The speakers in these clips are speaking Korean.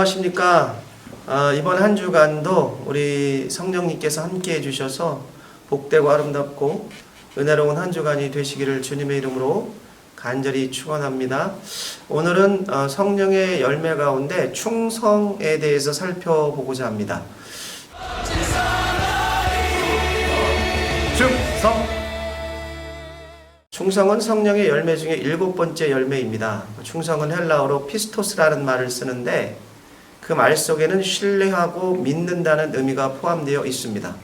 안녕하십니까? 아, 이번 한 주간도 우리 성령님께서 함께 해주셔서 복되고 아름답고 은혜로운 한 주간이 되시기를 주님의 이름으로 간절히 축원합니다. 오늘은 어, 성령의 열매 가운데 충성에 대해서 살펴보고자 합니다. 충성 충성은 성령의 열매 중에 일곱 번째 열매입니다. 충성은 헬라어로 피스토스라는 말을 쓰는데 그 말 속에는 신뢰하고 믿는다는 의미가 포함되어 있습니다.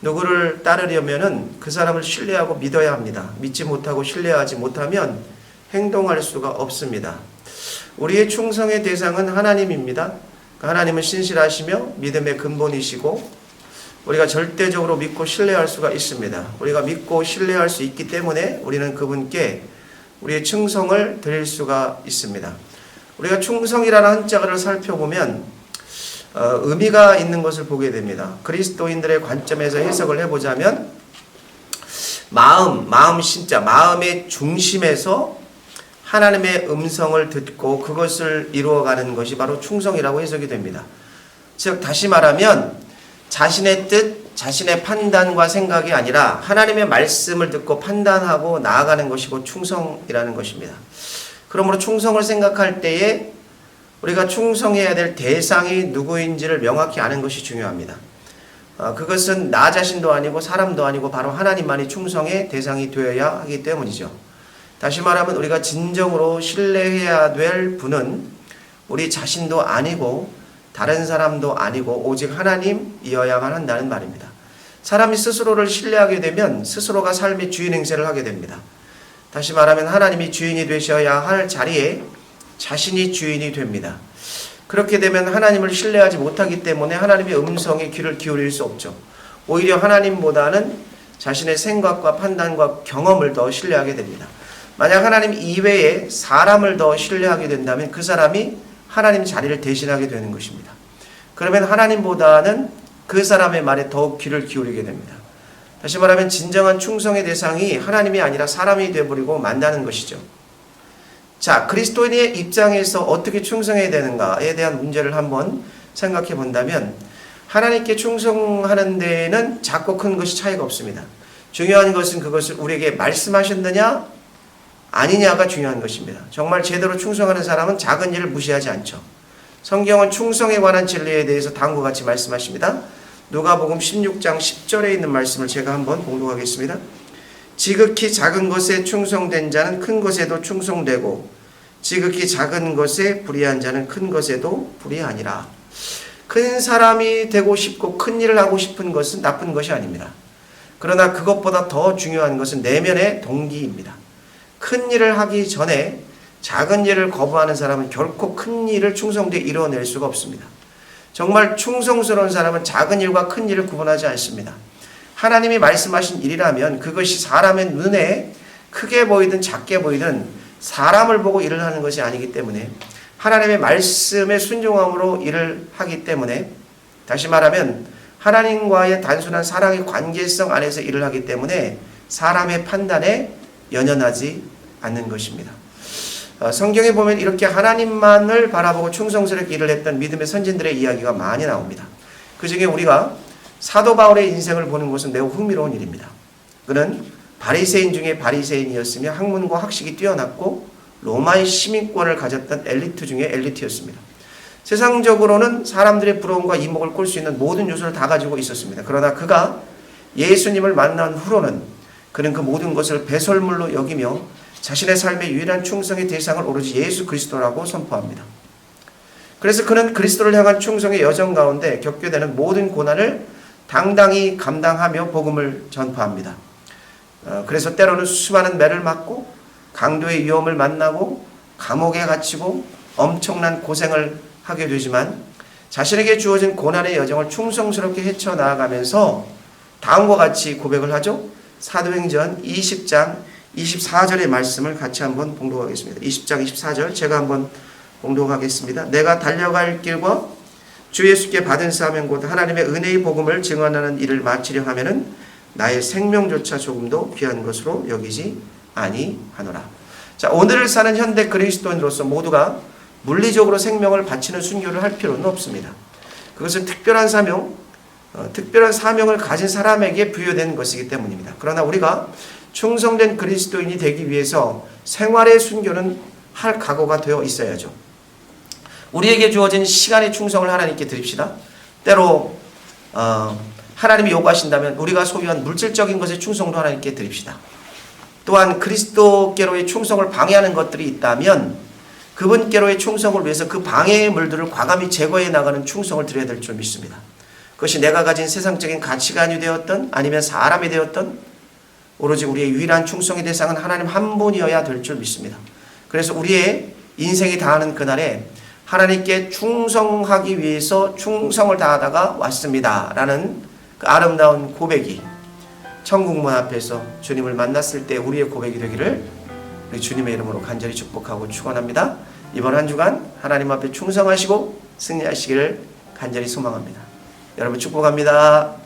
누구를 따르려면은 그 사람을 신뢰하고 믿어야 합니다. 믿지 못하고 신뢰하지 못하면 행동할 수가 없습니다. 우리의 충성의 대상은 하나님입니다. 그 하나님은 신실하시며 믿음의 근본이시고 우리가 절대적으로 믿고 신뢰할 수가 있습니다. 우리가 믿고 신뢰할 수 있기 때문에 우리는 그분께 우리의 충성을 드릴 수가 있습니다. 우리가 충성이라는 한자를 살펴보면 어, 의미가 있는 것을 보게 됩니다. 그리스도인들의 관점에서 해석을 해보자면 마음, 마음 신자, 마음의 중심에서 하나님의 음성을 듣고 그것을 이루어가는 것이 바로 충성이라고 해석이 됩니다. 즉 다시 말하면 자신의 뜻, 자신의 판단과 생각이 아니라 하나님의 말씀을 듣고 판단하고 나아가는 것이 곧 충성이라는 것입니다. 그러므로 충성을 생각할 때에 우리가 충성해야 될 대상이 누구인지를 명확히 아는 것이 중요합니다. 어, 그것은 나 자신도 아니고 사람도 아니고 바로 하나님만이 충성의 대상이 되어야 하기 때문이죠. 다시 말하면 우리가 진정으로 신뢰해야 될 분은 우리 자신도 아니고 다른 사람도 아니고 오직 하나님이어야만 한다는 말입니다. 사람이 스스로를 신뢰하게 되면 스스로가 삶의 주인 행세를 하게 됩니다. 다시 말하면 하나님이 주인이 되셔야 할 자리에 자신이 주인이 됩니다. 그렇게 되면 하나님을 신뢰하지 못하기 때문에 하나님의 음성에 귀를 기울일 수 없죠. 오히려 하나님보다는 자신의 생각과 판단과 경험을 더 신뢰하게 됩니다. 만약 하나님 이외에 사람을 더 신뢰하게 된다면 그 사람이 하나님 자리를 대신하게 되는 것입니다. 그러면 하나님보다는 그 사람의 말에 더욱 귀를 기울이게 됩니다. 다시 말하면 진정한 충성의 대상이 하나님이 아니라 사람이 되어버리고 만나는 것이죠. 자, 그리스도인의 입장에서 어떻게 충성해야 되는가에 대한 문제를 한번 생각해 본다면 하나님께 충성하는 데에는 작고 큰 것이 차이가 없습니다. 중요한 것은 그것을 우리에게 말씀하셨느냐 아니냐가 중요한 것입니다. 정말 제대로 충성하는 사람은 작은 일을 무시하지 않죠. 성경은 충성에 관한 진리에 대해서 다음과 같이 말씀하십니다. 누가복음 16장 10절에 있는 말씀을 제가 한번 공독하겠습니다. 지극히 작은 것에 충성된 자는 큰 것에도 충성되고 지극히 작은 것에 불의한 자는 큰 것에도 불의하니라. 큰 사람이 되고 싶고 큰 일을 하고 싶은 것은 나쁜 것이 아닙니다. 그러나 그것보다 더 중요한 것은 내면의 동기입니다. 큰 일을 하기 전에 작은 일을 거부하는 사람은 결코 큰 일을 충성되게 이루어낼 수가 없습니다. 정말 충성스러운 사람은 작은 일과 큰 일을 구분하지 않습니다. 하나님이 말씀하신 일이라면 그것이 사람의 눈에 크게 보이든 작게 보이든 사람을 보고 일을 하는 것이 아니기 때문에 하나님의 말씀에 순종함으로 일을 하기 때문에 다시 말하면 하나님과의 단순한 사랑의 관계성 안에서 일을 하기 때문에 사람의 판단에 연연하지 않는 것입니다. 어, 성경에 보면 이렇게 하나님만을 바라보고 충성스럽게 일을 했던 믿음의 선진들의 이야기가 많이 나옵니다. 그 중에 우리가 사도 바울의 인생을 보는 것은 매우 흥미로운 일입니다. 그는 바리새인 중에 바리새인이었으며 학문과 학식이 뛰어났고 로마의 시민권을 가졌던 엘리트 중에 엘리트였습니다. 세상적으로는 사람들의 부러움과 이목을 끌수 있는 모든 요소를 다 가지고 있었습니다. 그러나 그가 예수님을 만난 후로는 그는 그 모든 것을 배설물로 여기며 자신의 삶의 유일한 충성의 대상을 오로지 예수 그리스도라고 선포합니다. 그래서 그는 그리스도를 향한 충성의 여정 가운데 겪게 되는 모든 고난을 당당히 감당하며 복음을 전파합니다. 어, 그래서 때로는 수많은 매를 맞고 강도의 위험을 만나고 감옥에 갇히고 엄청난 고생을 하게 되지만 자신에게 주어진 고난의 여정을 충성스럽게 헤쳐나가면서 다음과 같이 고백을 하죠. 사도행전 20장 24절의 말씀을 같이 한번 봉독하겠습니다. 20장 24절 제가 한번 봉독하겠습니다. 내가 달려갈 길과 주 예수께 받은 사명 곧 하나님의 은혜의 복음을 증언하는 일을 마치려 하면은 나의 생명조차 조금도 귀한 것으로 여기지 아니하노라. 자, 오늘을 사는 현대 그리스도인으로서 모두가 물리적으로 생명을 바치는 순교를 할 필요는 없습니다. 그것은 특별한 사명, 어, 특별한 사명을 가진 사람에게 부여된 것이기 때문입니다. 그러나 우리가 충성된 그리스도인이 되기 위해서 생활의 순교는 할 각오가 되어 있어야죠. 우리에게 주어진 시간의 충성을 하나님께 드립시다. 때로 어, 하나님이 요구하신다면 우리가 소유한 물질적인 것의 충성도 하나님께 드립시다. 또한 그리스도께로의 충성을 방해하는 것들이 있다면 그분께로의 충성을 위해서 그 방해의 물들을 과감히 제거해 나가는 충성을 드려야 될 줄 믿습니다. 그것이 내가 가진 세상적인 가치관이 되었던 아니면 사람이 되었던 오로지 우리의 유일한 충성의 대상은 하나님 한 분이어야 될 줄 믿습니다. 그래서 우리의 인생이 다하는 그날에 하나님께 충성하기 위해서 충성을 다하다가 왔습니다. 라는 그 아름다운 고백이 천국문 앞에서 주님을 만났을 때 우리의 고백이 되기를 우리 주님의 이름으로 간절히 축복하고 축원합니다. 이번 한 주간 하나님 앞에 충성하시고 승리하시기를 간절히 소망합니다. 여러분 축복합니다.